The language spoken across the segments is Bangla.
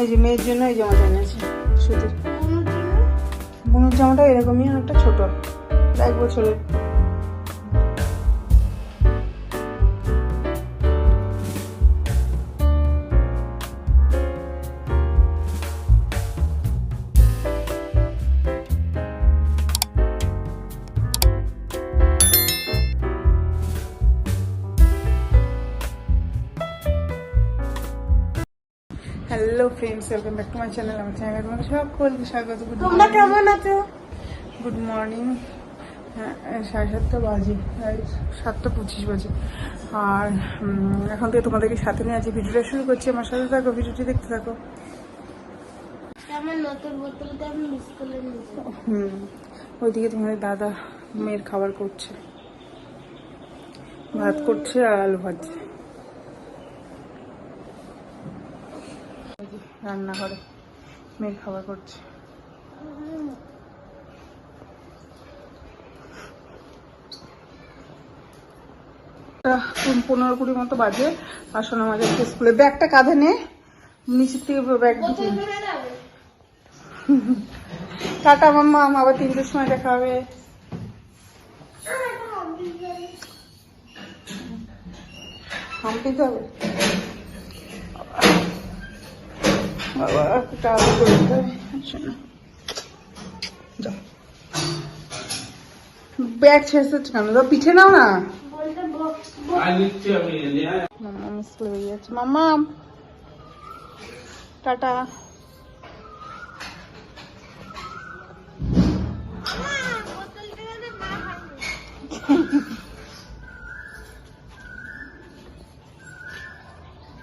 এই যে মেয়ের জন্য এই জামাটা এনেছি, সুতির। বুনুর জামাটা এরকমই অনেকটা ছোট, এক বছরের। Hello friends welcome back to my channel আমার চ্যানেলে তোমাদের সকলকে স্বাগত গুড তোমরা কেমন আছো? গুড মর্নিং হ্যাঁ সাড়ে সাতটা বাজে সাতটা পঁচিশ বাজে। আর এখন থেকে তোমাদেরকে সাথে নিয়ে আছি ভিডিওটা শুরু করছি। আমার সাথে থাকো ভিডিওটি দেখতে থাকো। হুম ওইদিকে তোমাদের দাদা মেয়ের খাবার করছে। ভাত করছে আর আলু ভাজছে ওই যে রান্নাঘরে মেয়ের খাবার করছে। পনেরো কুড়ি মতো বাজে। সোনা মাঝে স্কুলে। ব্যাগটা কাঁধে নে। নিচের থেকে ব্যাগ টাটা মাম্মা। আবার তিনটের সময় দেখা হবে। হাম্পিতে হবে। ব্যাগ ছেড়ে কেন? দাও পিঠে নাও না। যাচ্ছে মাম্মা টাটা।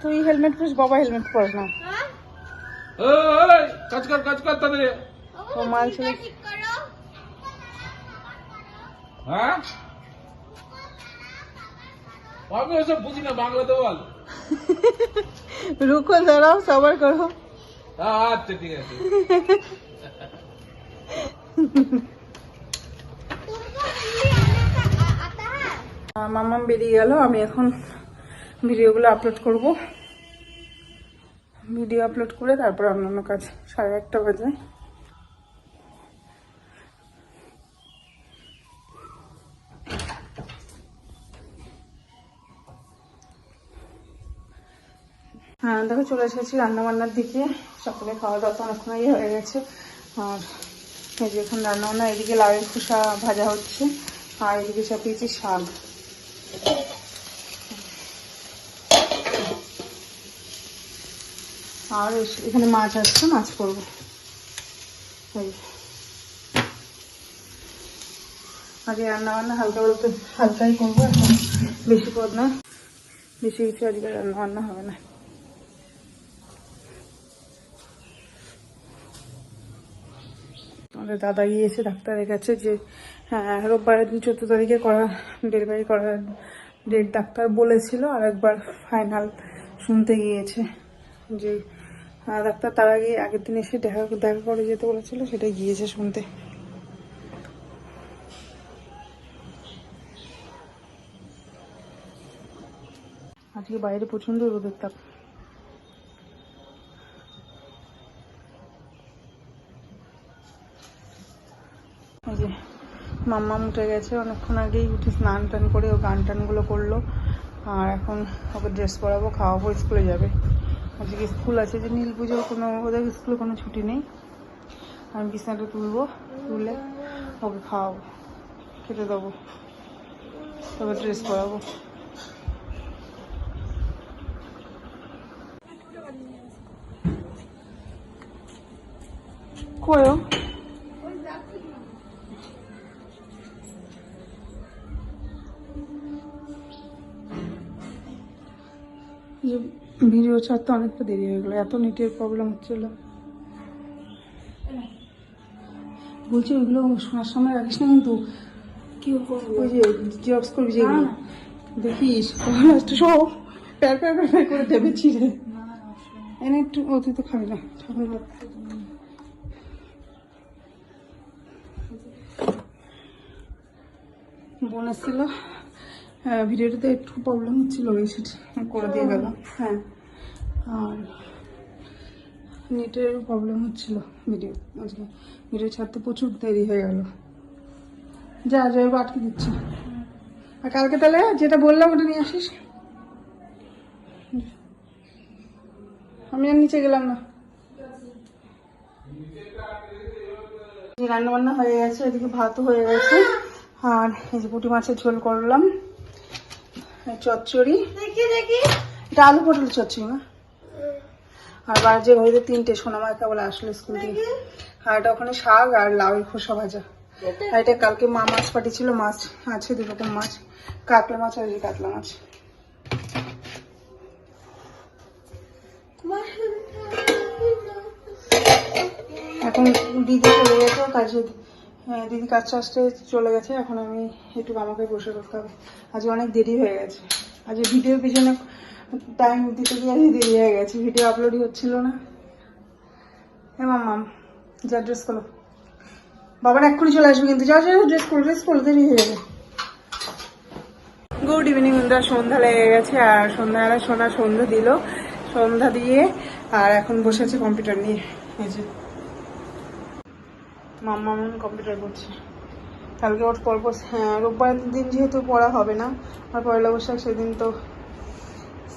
তুই হেলমেট পরিস, বাবা হেলমেট পরে না। কাজ কর কাজ কর তাদের ও মাল ছেলে হ্যাঁ? আমি ওসব বুঝি না বাংলাতে বল। রুকো দাঁড়াও সবার করো। আচ্ছা ঠিক আছে। মামাম বেরিয়ে গেল আমি এখন ভিডিওগুলো আপলোড করব। ভিডিও আপলোড করে তারপর অন্যান্য কাজ সাড়ে একটা বাজে। হ্যাঁ দেখো চলে এসেছি রান্না বান্নার দিকে। সকালে খাওয়া দাওয়া তো অনেকক্ষণ হয়ে গেছে। আর এই যে এখন রান্না বান্না এদিকে লাউয়ের খোসা ভাজা হচ্ছে, আর এদিকে সব চাপিয়েছি শাক। আর এখানে মাছ আসছে, মাছ করব। এই। আজকে রান্না বান্না হালকা বলতে হালকাই করব, এখন বেশি পদ না। বেশি কিছু আজকে রান্না বান্না হবে না। আমাদের দাদা গিয়েছে ডাক্তারের কাছে যে হ্যাঁ রোববারের দিন চোদ্দ তারিখে করা ডেলিভারি করার ডেট ডাক্তার বলেছিল আর একবার ফাইনাল শুনতে গিয়েছে যে ডাক্তার তার আগে, আগের দিন এসে দেখা দেখা করে যেতে বলেছিল সেটাই গিয়েছে শুনতে। আজকে বাইরে প্রচণ্ড রোদের তাপ মাম্মা উঠে গেছে, অনেকক্ষণ আগেই উঠে স্নান টান করে ও গান টানগুলো করল। আর এখন ওকে ড্রেস পরাবো, খাওয়াবো, স্কুলে যাবে। আজকে স্কুল আছে যে নীল পুজোর কোনো, ওদের স্কুলে কোনো ছুটি নেই। আমি বিছানাটা তুলবো, তুলে ওকে খাওয়াবো, খেতে দেবো, তারপর ড্রেস করাবো কয়ও ভিডিও ছাড়তে অনেকটা দেরি হয়ে গেলো। এত নেটের প্রবলেম হচ্ছিল। বলছি ওইগুলো শোনার সময় রাখিস না কিন্তু। কি ওই যে জবস করবি যেগুলো। দেখিস লাস্টে সব। প্যার প্যার প্যার প্যার করে দেবে ছিঁড়ে। এনে একটু তুই তো খাবি না। ঠাকুর বোন এসেছিল। হ্যাঁ ভিডিওটাতে একটু প্রবলেম হচ্ছিল ওই সেটা করে দিয়ে গেল। হ্যাঁ। আর নেটের প্রবলেম হচ্ছিল ভিডিও আজকে ভিডিও ছাড়তে প্রচুর দেরি হয়ে গেল। যা জয় আটকে দিচ্ছি। আর কালকে তাহলে যেটা বললাম ওটা নিয়ে আসিস? আমি আর নিচে গেলাম না। রান্না বান্না হয়ে গেছে এদিকে ভাতও হয়ে গেছে। আর এই যে পুঁটি মাছের ঝোল করলাম। চচ্চড়ি। দেখি দেখি। এটা আলু পটল চচ্চড়ি মা আর বাজে ঘড়িতে তিনটে সোনামাকে বলে আসলো স্কুল থেকে আর এটা ওখানে শাক আর লাউ খোসা ভাজা। আর এটা কালকে মা মাছ পাঠিয়েছিল মাছ আছে দু রকম মাছ কাতলা মাছ আর কাতলা মাছ। এখন দিদি চলে গেছে কাজে হ্যাঁ, দিদি কাজ আসতে চলে গেছে এখন আমি একটু আমাকে বসে করতে হবে। আজ অনেক দেরি হয়ে গেছে। আজ ভিডিও পিছনে টাইম দিতে গিয়ে দেরি হয়ে গেছে ভিডিও আপলোডই হচ্ছিল না। হ্যাঁ মাম্মাম যা ড্রেস করো। বাবার এক্ষুনি চলে আসবে কিন্তু, যাও যাও ড্রেস করো ড্রেস করো, দেরি হয়ে যাবে। গুড ইভিনিং বন্ধুরা, সন্ধ্যা লেগে গেছে, আর সন্ধ্যাবেলা সোনা সন্ধ্যা দিল। সন্ধ্যা দিয়ে, আর এখন বসে আছে কম্পিউটার নিয়ে। এই যে। মাম্মা মন কম্পিউটার করছে। কালকে ওর পর হ্যাঁ রোববার দিন যেহেতু পড়া হবে না, আর পয়লা বৈশাখ সেদিন তো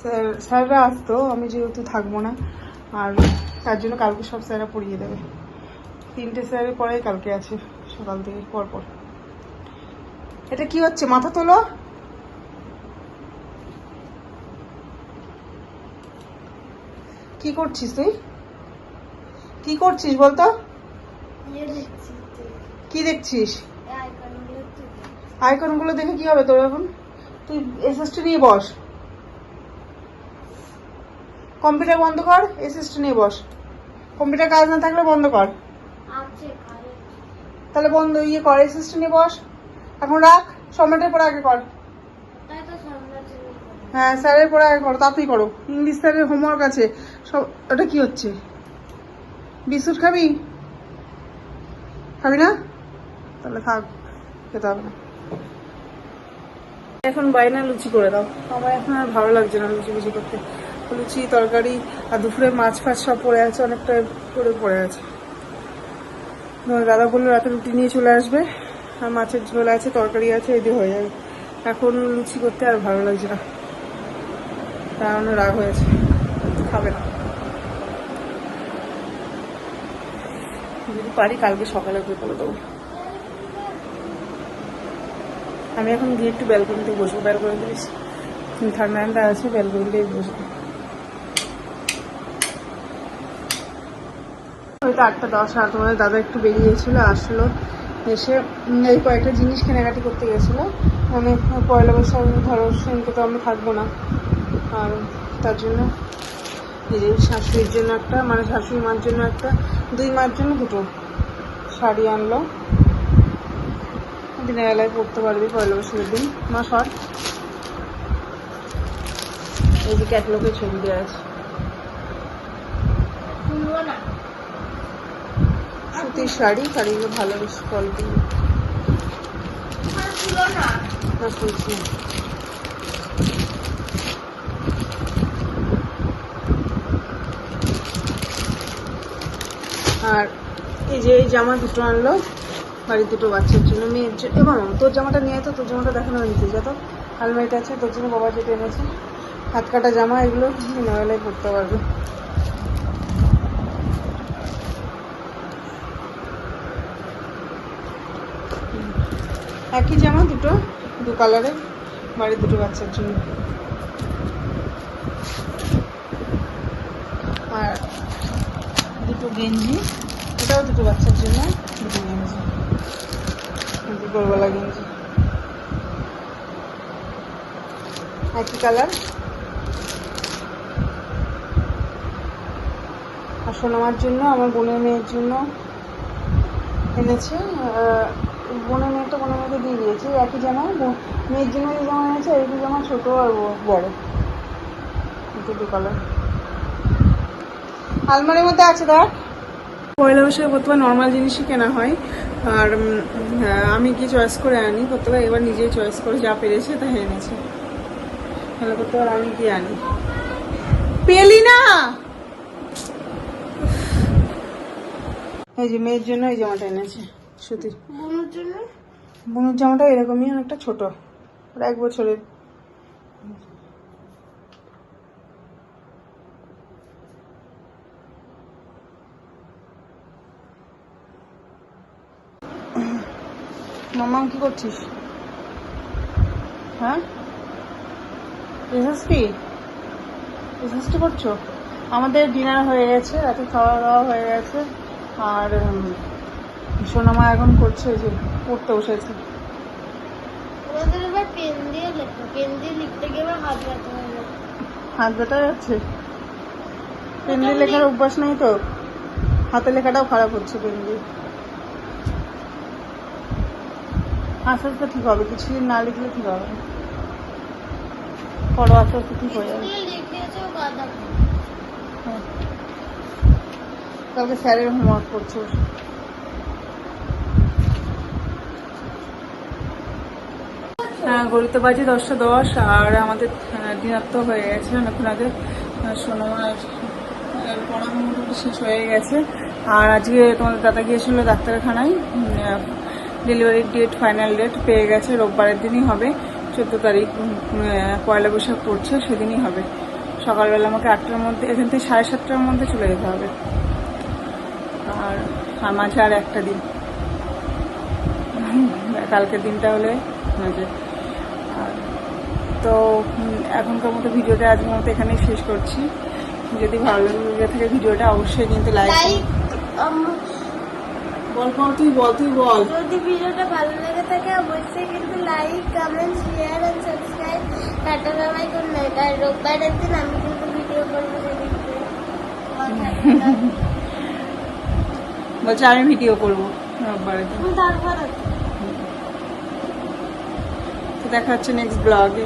স্যার স্যাররা আসতো আমি যেহেতু থাকব না আর তার জন্য কালকে সব স্যাররা পড়িয়ে দেবে। তিনটে স্যারের পরেই কালকে আছে সকাল থেকে পর পর। এটা কি হচ্ছে মাথা তোলো? কি করছিস তুই? কি করছিস বলতো? কি দেখছিস? আইকনগুলো দেখে কি হবে তোর এখন? তুই এসএসটি নিয়ে বস। কম্পিউটার বন্ধ কর এসএসটি নিয়ে বস। কম্পিউটার কাজ না থাকলে বন্ধ কর। তাহলে বন্ধ ইয়ে কর এসএসটি নিয়ে বস। এখন রাখ সম্রাটের পরে আগে কর। হ্যাঁ স্যারের পরে আগে করো তাতেই করো ইংলিশ স্যারের হোমওয়ার্ক আছে। সব ওটা কি হচ্ছে? বিস্কুট খাবি? খাবি না? তাহলে থাক খেতে হবে না। এখন বাইনা লুচি করে দাও। আমার এখন আর ভালো লাগছে না লুচি লুচি করতে। লুচি তরকারি আর দুপুরে মাছ ফাছ সব পড়ে আছে, অনেকটা করে পড়ে আছে। দাদা বলল রাতে রুটি নিয়ে চলে আসবে, আর মাছের ঝোল আছে, তরকারি আছে এদি হয়ে যাবে। এখন লুচি করতে আর ভালো লাগছে না। জন্য রাগ হয়েছে, খাবে না। যদি পারি কালকে সকালে করে করে দেবো। আমি এখন গিয়ে একটু ব্যালকনিতে বসবো ব্যালকনিতে ঠান্ডা ঠান্ডা আছে ব্যালকনিতে বসবো। হয়তো আটটা দশ, আর তোমাদের দাদা একটু বেরিয়েছিল, আসলো, এসে এই কয়েকটা জিনিস কেনাকাটি করতে গেছিল। মানে পয়লা বৈশাখ, ধরো, সেদিনকে তো আমি থাকব না। আর তার জন্য যে শাশুড়ির জন্য একটা মানে শাশুড়ি মার জন্য একটা, দুই মার জন্য দুটো শাড়ি আনলো। দিনের বেলায় পরতে পারবি পয়লা বৈশাখের দিন। মা, সর। এই যে ক্যাটলগের ছবি দেওয়া আছে। সুতির শাড়ি শাড়িগুলো ভালো বেশ কোয়ালিটি আর এই যে এই জামা দুটো আনলো বাড়ির দুটো বাচ্চার জন্য, মেয়ের জন্য। এবার তোর জামাটা নিয়ে তো, তোর জামাটা দেখানো হয়েছে যত আলমারিটা আছে, তোর জন্য বাবা যেটা এনেছে। হাত কাটা জামা, এগুলো দিনেবেলায় পরতে পারবে। একই জামা, দুটো, দু কালারের বাড়ির দুটো বাচ্চার জন্য। আর দুটো গেঞ্জি, এটাও দুটো বাচ্চার জন্য, দুটো গেঞ্জি। দুপুরবেলা গেঞ্জি। একই কালার আর সোনামার জন্য, আমার বোনের মেয়ের জন্য এনেছে আহ, বোনের মেয়েটা বোনের মেয়েকে দিয়ে দিয়েছে একই জামা মেয়ের জন্য যে জামা এনেছে একই জামা ছোট আর বড়। দুটো কালার আলমারির মধ্যে আছে দেখ। পয়লা বৈশাখে প্রথমে নর্মাল জিনিসই কেনা হয়। আর হ্যাঁ, আমি কি চয়েস করে আনি। প্রত্যেকবার এবার নিজেই চয়েস করে যা পেরেছে তাই এনেছে তাহলে প্রত্যেকবার আমি কি আনি। পেলি না এই যে মেয়ের জন্য এই জামাটা এনেছে। সুতির। জন্য? বোনের জামাটা এরকমই অনেকটা ছোট এক বছরের। মামাম কি করছিস? হ্যাঁ? এসএসটি করছ? আমাদের ডিনার হয়ে গেছে, রাতে খাওয়া দাওয়া হয়ে গেছে, আর সোনামা এখন করছে যে পড়তে বসেছে। আমাদের এবার পেন দিয়ে লেখো পেন দিয়ে লিখতে গিয়ে আমার হাত ব্যথা হয়ে যাবে হাত ব্যথা যাচ্ছে পেন দিয়ে লেখার অভ্যাস নেই তো। হাতে লেখাটাও খারাপ হচ্ছে পেন দিয়ে। আস্তে আস্তে ঠিক হবে কিছুদিন না লিখলে ঠিক হবে। পড়ো আস্তে আস্তে ঠিক হয়ে যাবে। হ্যাঁ। কালকে স্যারের হোমওয়ার্ক করছে ওর। হ্যাঁ গড়িতে বাজে দশটা দশ, আর আমাদের তো হয়ে গেছে। অনেকক্ষণ আগে সোনামার পড়ানো মোটামুটি শেষ হয়ে গেছে। আর আজকে তোমাদের দাদা গিয়েছিল ডাক্তারখানায়। ডেলিভারির ডেট ফাইনাল ডেট পেয়ে গেছে। রোববারের দিনই হবে। চোদ্দ তারিখ পয়লা বৈশাখ পড়ছে, সেদিনই হবে। সকালবেলা আমাকে আটটার মধ্যে, এখান থেকে সাড়ে সাতটার মধ্যে চলে যেতে হবে। আর মাঝে আর একটা দিন। কালকের দিনটা হলে, মাঝে। তো এখনকার মতো ভিডিওটা আজকের মতো এখানেই শেষ করছি। যদি ভালো লেগে থাকে ভিডিওটা অবশ্যই কিন্তু লাইক লাইক বল বল তুই বল তুই বল। যদি ভিডিওটা ভালো লেগে থাকে অবশ্যই কিন্তু like comment share and subscribe tata Babai good night আর রোববারের দিন আমি কিন্তু ভিডিও করব সেদিন বলছে আমি ভিডিও করব রোববারে দিন। তারপর তো দেখা হচ্ছে নেক্সট ব্লগে